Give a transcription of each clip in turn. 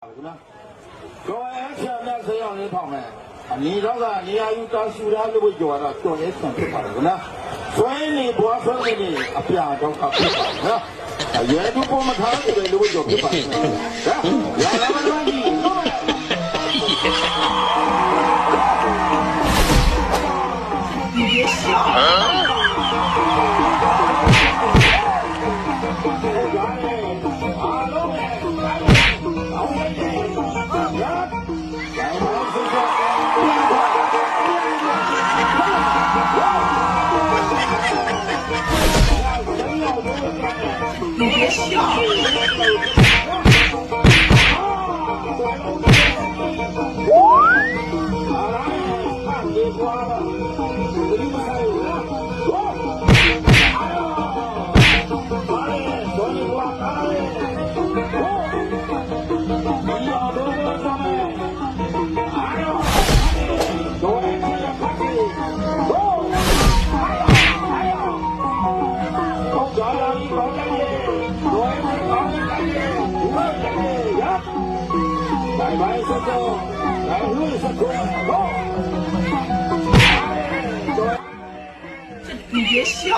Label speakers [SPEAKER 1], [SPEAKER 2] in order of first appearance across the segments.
[SPEAKER 1] ဟုတ်လားကိုယ်အချက်နဲ့ဆေးရောင်လေးထောင်မယ်အနီတော့ကနေရာယူတာရှူတာလို့ပြောတာတော်ရဲဆန်ဖြစ်ပါတယ်ကွနော်ဆွဲနေဘွားဆွဲနေအပြာတော့ကဖြစ်ပါနော်အရဲသူပုံမထားတယ်လို့ပြောဖြစ်ပါတယ်နော်ရာလာမလို့ 去
[SPEAKER 2] 你别笑，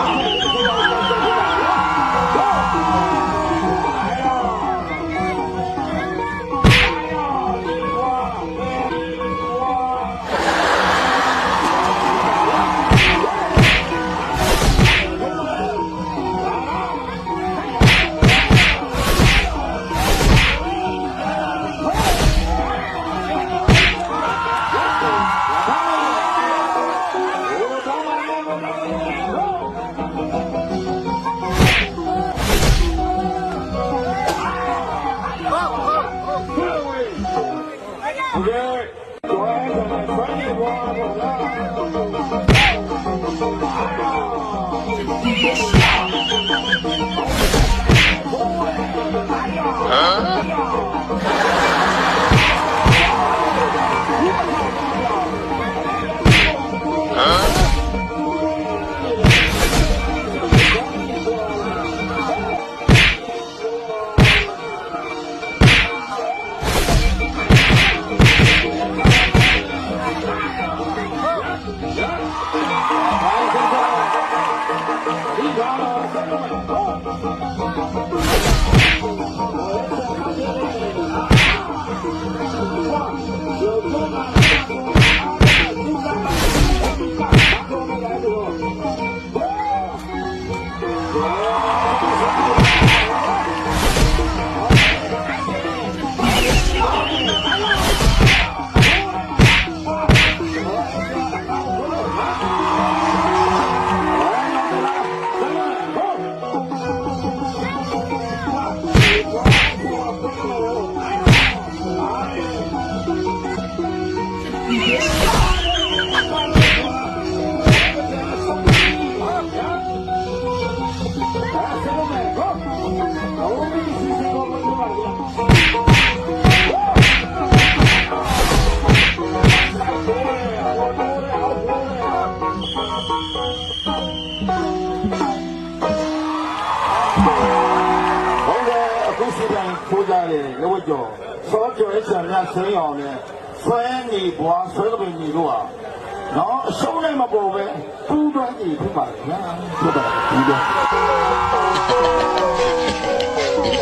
[SPEAKER 1] 哎呀！啊！Thank you. ထိုးကြတယ်ရဝတ်ကျော်စောကျော်ရဲ့ဆံမြဆင်းအောင်နဲ့ဆွဲနေဘွားဆွဲကပင်ကြီးတို့ဟာနော်အရှုံးနဲ့မပေါ်ပဲပူးတွန်းကြီးဖြစ်ပါလေညာဖြစ်ပါလေဒီတော့